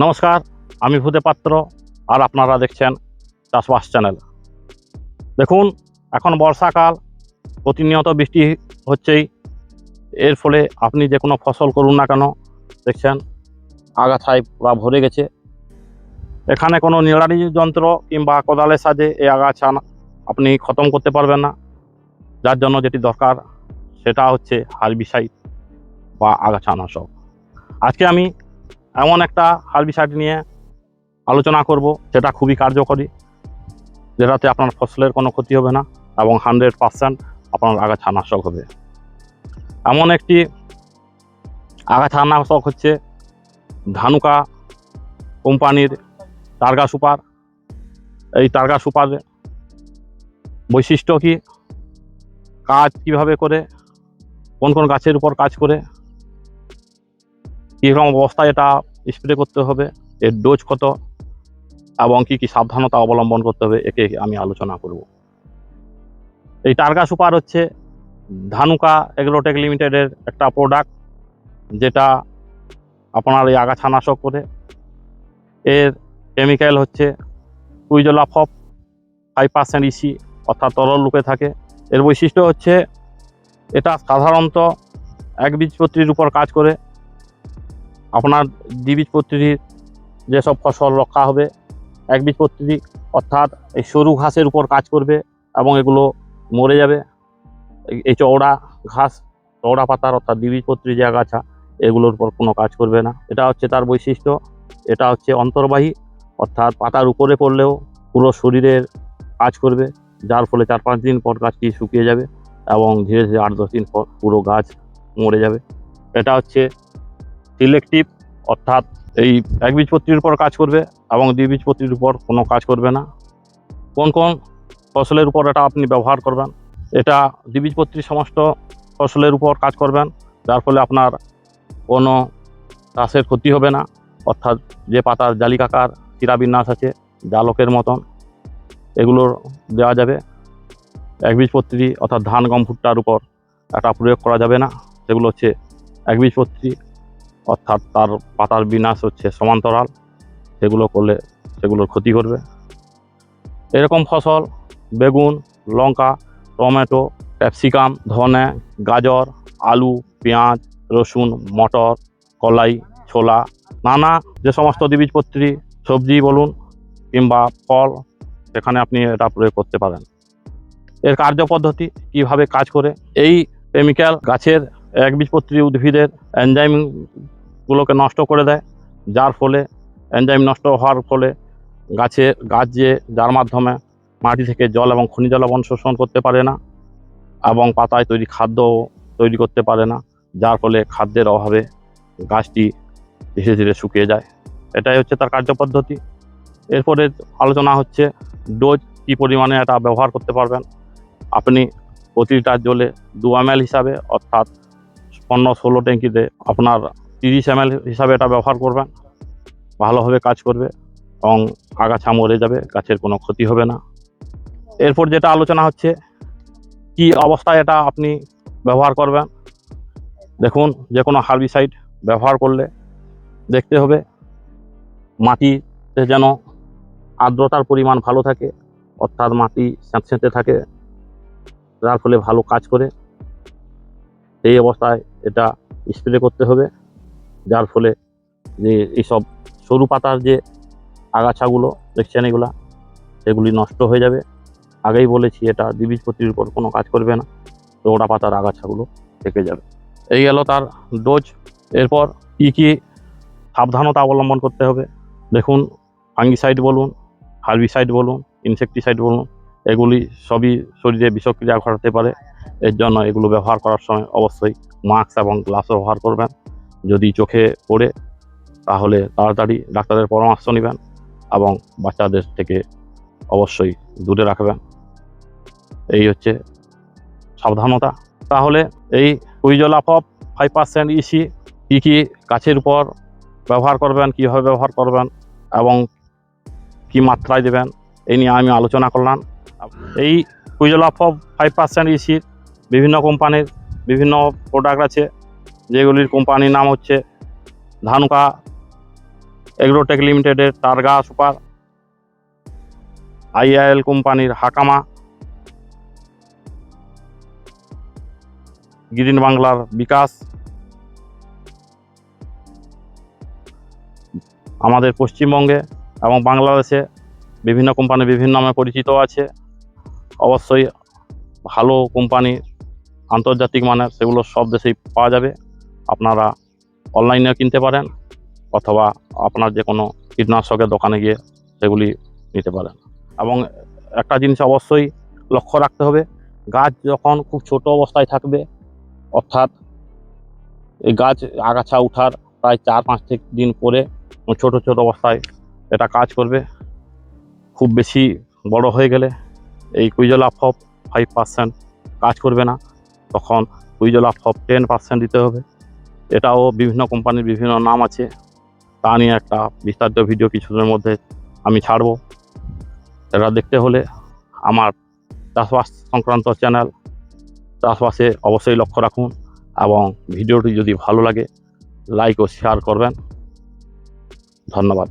নমস্কার, আমি ভূতে পাত্র আর আপনারা দেখছেন চাষবাস চ্যানেল। দেখুন, এখন বর্ষাকাল, প্রতিনিয়ত বৃষ্টি হচ্ছেই। এর ফলে আপনি যে কোনো ফসল করুন না কেন, দেখছেন, আগাছায় পুরা ভরে গেছে। এখানে কোনো নিড়ানি যন্ত্র কিংবা কোদালের সাজে এই আগাছা আপনি খতম করতে পারবেন না। যার জন্য যেটি দরকার, সেটা হচ্ছে হার্বিসাইড বা আগাছানাশক। আজকে আমি এমন একটা হার্বিসাইড নিয়ে আলোচনা করব, যেটা খুবই কার্যকরী, যেটাতে আপনার ফসলের কোনো ক্ষতি হবে না এবং হান্ড্রেড পার্সেন্ট আপনার আগাছা নাশক হবে। এমন একটি আগাছা নাশক হচ্ছে ধানুকা কোম্পানির টার্গা সুপার। এই টার্গা সুপার বৈশিষ্ট্য কি? কাজ কীভাবে করে? কোন কোন গাছের উপর কাজ করে? কীরকম অবস্থায় এটা স্প্রে করতে হবে, এর ডোজ কত, এবং কি কি সাবধানতা অবলম্বন করতে হবে, একে আমি আলোচনা করব। এই টার্গা সুপার হচ্ছে ধানুকা এগ্রোটেক লিমিটেডের একটা প্রোডাক্ট যেটা আপনার এই আগাছা নাশক করে। এর কেমিক্যাল হচ্ছে কুইজোলাফপ ফাইভ পার্সেন্ট ইসি অর্থাৎ তরল রূপে থাকে। এর বৈশিষ্ট্য হচ্ছে, এটা সাধারণত একবীজপত্রীর উপর কাজ করে আপনার দ্বিবীজপত্রীর যেসব ফসল রক্ষা হবে একবীজপত্রী অর্থাৎ এই সরু ঘাসের উপর কাজ করবে এবং এগুলো মরে যাবে। এই- এই চওড়া ঘাস, চওড়া পাতার অর্থাৎ দ্বিবীজপত্রী যে আগাছা, এগুলোর উপর কোনো কাজ করবে না। এটা হচ্ছে তার বৈশিষ্ট্য। এটা হচ্ছে অন্তর্বাহী, অর্থাৎ পাতার উপরে পড়লেও পুরো শরীরের কাজ করবে, যার ফলে চার পাঁচ দিন পর গাছটি শুকিয়ে যাবে এবং ধীরে ধীরে আট দশ দিন পর পুরো গাছ মরে যাবে। এটা হচ্ছে সিলেক্টিভ অর্থাৎ এই একবীজপত্রীর উপর কাজ করবে এবং দ্বিবীজপত্রীর উপর কোনো কাজ করবে না। কোন কোন ফসলের উপর এটা আপনি ব্যবহার করবেন, এটা দ্বিবীজপত্রী সমস্ত ফসলের উপর কাজ করবেন, যার ফলে আপনার কোনো চাষের ক্ষতি হবে না। অর্থাৎ যে পাতার জালিকাকার, চিরাবিন্যাস আছে, জালকের মতন, এগুলোর দেওয়া যাবে। একবীজপত্রী অর্থাৎ ধান গম ভুট্টার উপর এটা প্রয়োগ করা যাবে না। সেগুলো হচ্ছে একবীজপত্রী অর্থাৎ তার পাতার বিনাশ হচ্ছে সমান্তরাল। সেগুলো করলে সেগুলোর ক্ষতি করবে। এরকম ফসল, বেগুন, লঙ্কা, টমেটো, ক্যাপসিকাম, ধনে, গাজর, আলু, পেঁয়াজ, রসুন, মটর, কলাই, ছোলা, নানা যে সমস্ত দ্বিবীজপত্রী, সবজি বলুন কিংবা ফল, সেখানে আপনি এটা প্রয়োগ করতে পারেন। এর কার্যপদ্ধতি কীভাবে কাজ করে? এই কেমিক্যাল গাছের একবীজপত্রী উদ্ভিদের এনজাইমগুলোকে নষ্ট করে দেয়, যার ফলে এনজাইম নষ্ট হওয়ার ফলে গাছে, গাছ যে যার মাধ্যমে মাটি থেকে জল এবং খনিজ লবণ শোষণ করতে পারে না এবং পাতায় তৈরি খাদ্য তৈরি করতে পারে না, যার ফলে খাদ্যের অভাবে গাছটি ধীরে ধীরে শুকিয়ে যায়। এটাই হচ্ছে তার কার্যপদ্ধতি এরপরে আলোচনা হচ্ছে ডোজ কী পরিমাণে এটা ব্যবহার করতে পারবেন। আপনি প্রতিটা জলে দু এম হিসাবে, অর্থাৎ পনেরো ষোলো ট্যাঙ্কিতে আপনার তিরিশ এম হিসাবে এটা ব্যবহার করবেন। ভালোভাবে কাজ করবে এবং আগাছা মরে যাবে, গাছের কোনো ক্ষতি হবে না। এরপর যেটা আলোচনা হচ্ছে, কি অবস্থায় এটা আপনি ব্যবহার করবেন? দেখুন যে কোনো হার্বিসাইড ব্যবহার করলে দেখতে হবে, মাটিতে যেন আর্দ্রতার পরিমাণ ভালো থাকে, অর্থাৎ মাটি স্যাঁতস্যাঁতে থাকে, যার ফলে ভালো কাজ করে। সেই অবস্থায় এটা স্প্রে করতে হবে, যার ফলে যে এইসব সরু পাতার যে আগাছাগুলো, দেখছেন এগুলা? সেগুলি নষ্ট হয়ে যাবে। আগেই বলেছি, এটা দ্বিবীজপত্রীর উপর কোনো কাজ করবে না। চৌড়া পাতার আগাছাগুলো থেকে যাবে। এই গেল তার ডোজ এরপর কী কী সাবধানতা অবলম্বন করতে হবে? দেখুন ফাঙ্গিসাইড বলুন হার্বিসাইড বলুন ইনসেকটিসাইড বলুন এগুলি সবই শরীরে বিষক্রিয়া ঘটাতে পারে। এর জন্য এগুলো ব্যবহার করার সময় অবশ্যই মাস্ক এবং গ্লাভস ব্যবহার করবেন। যদি চোখে পড়ে, তাহলে তাড়াতাড়ি ডাক্তারের পরামর্শ নেবেন এবং বাচ্চাদের থেকে অবশ্যই দূরে রাখবেন। এই হচ্ছে সাবধানতা। তাহলে এই কুইজলাফপ ফাইভ পার্সেন্ট ইসি কী কী গাছের উপর ব্যবহার করবেন, কীভাবে ব্যবহার করবেন এবং কি মাত্রায় দেবেন এই নিয়ে আমি আলোচনা করলাম। এই কুইজলাফপ ফাইভ পার্সেন্ট ইসির বিভিন্ন কোম্পানির বিভিন্ন প্রোডাক্ট আছে, যেগুলির কোম্পানির নাম হচ্ছে ধানুকা এগ্রোটেক লিমিটেডের টার্গা সুপার, আইআইএল কোম্পানির হাকামা, গ্রিন বাংলার বিকাশ, আমাদের পশ্চিমবঙ্গে এবং বাংলাদেশে বিভিন্ন কোম্পানি বিভিন্ন নামে পরিচিত আছে। অবশ্যই ভালো কোম্পানি, আন্তর্জাতিক মানের, সেগুলো সব দেশেই পাওয়া যাবে। আপনারা অনলাইনেও কিনতে পারেন, অথবা আপনার যে কোনো কীটনাশকের দোকানে গিয়ে সেগুলি নিতে পারেন। এবং একটা জিনিস অবশ্যই লক্ষ্য রাখতে হবে, গাছ যখন খুব ছোট অবস্থায় থাকবে, অর্থাৎ এই গাছ আগাছা উঠার প্রায় চার পাঁচ দিন পরে ছোট ছোট অবস্থায় এটা কাজ করবে। খুব বেশি বড় হয়ে গেলে এই কুইজল কুইজলা ফপ ফাইভ পার্সেন্ট কাজ করবে না। তখন কুইজল কুইজলা ফপ টেন পার্সেন্ট দিতে হবে। এটাও বিভিন্ন কোম্পানির বিভিন্ন নাম আছে। তা নিয়ে একটা বিস্তারিত ভিডিও কিছুদিনের মধ্যে আমি ছাড়বো। এটা দেখতে হলে আমার চাষবাস সংক্রান্ত চ্যানেল চাষবাসে অবশ্যই লক্ষ্য রাখুন এবং ভিডিওটি যদি ভালো লাগে লাইক ও শেয়ার করবেন। ধন্যবাদ।